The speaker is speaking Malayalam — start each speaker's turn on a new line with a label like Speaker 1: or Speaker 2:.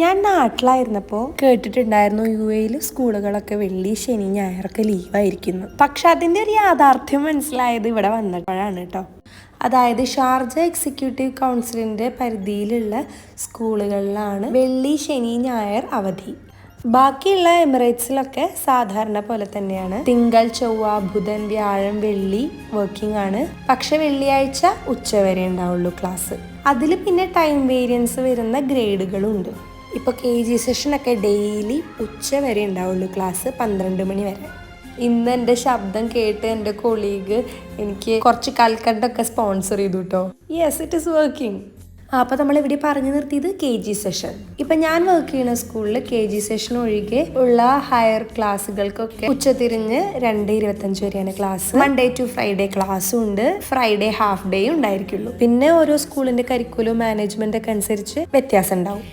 Speaker 1: ഞാൻ നാട്ടിലായിരുന്നപ്പോൾ കേട്ടിട്ടുണ്ടായിരുന്നു യു എയിൽ സ്കൂളുകളൊക്കെ വെള്ളി ശനി ഞായറൊക്കെ ലീവായിരിക്കുന്നു. പക്ഷെ അതിന്റെ ഒരു യാഥാർത്ഥ്യം മനസ്സിലായത് ഇവിടെ വന്നപ്പോഴാണ് കേട്ടോ അതായത് ഷാർജ എക്സിക്യൂട്ടീവ് കൗൺസിലിന്റെ പരിധിയിലുള്ള സ്കൂളുകളിലാണ് വെള്ളി ശനി ഞായർ അവധി. ബാക്കിയുള്ള എമിറേറ്റ്സിലൊക്കെ സാധാരണ പോലെ തന്നെയാണ്. തിങ്കൾ ചൊവ്വ ബുധൻ വ്യാഴം വെള്ളി വർക്കിംഗ് ആണ്. പക്ഷെ വെള്ളിയാഴ്ച ഉച്ചവരെ ഉണ്ടാവുള്ളൂ ക്ലാസ്. അതിൽ പിന്നെ ടൈം വേരിയൻസ് വരുന്ന ഗ്രേഡുകളും ഉണ്ട് ഇപ്പോൾ കെ ജി സെഷനൊക്കെ ഡെയിലി ഉച്ച വരെ ഉണ്ടാവുള്ളൂ. ക്ലാസ് പന്ത്രണ്ട് മണി വരെ. ഇന്ന് എന്റെ ശബ്ദം കേട്ട് എന്റെ കൊളീഗ് എനിക്ക് കുറച്ച് കൽക്കണ്ടൊക്കെ സ്പോൺസർ ചെയ്തു കേട്ടോ യെസ് ഇറ്റ് ഇസ് വർക്കിംഗ് അപ്പോൾ നമ്മൾ ഇവിടെ പറഞ്ഞു നിർത്തിയത് കെ ജി സെഷൻ ഇപ്പം ഞാൻ വർക്ക് ചെയ്യുന്ന സ്കൂളിൽ കെ ജി സെഷൻ ഒഴികെ ഉള്ള ഹയർ ക്ലാസ്സുകൾക്കൊക്കെ ഉച്ചതിരിഞ്ഞ് രണ്ട് ഇരുപത്തഞ്ച് വരെയാണ് ക്ലാസ് മൺഡേ ടു ഫ്രൈഡേ ക്ലാസ്സും ഉണ്ട്. ഫ്രൈഡേ ഹാഫ് ഡേയും ഉണ്ടായിരിക്കുള്ളൂ. പിന്നെ ഓരോ സ്കൂളിന്റെ കരിക്കുലം മാനേജ്മെന്റ് ഒക്കെ അനുസരിച്ച് വ്യത്യാസം ഉണ്ടാവും.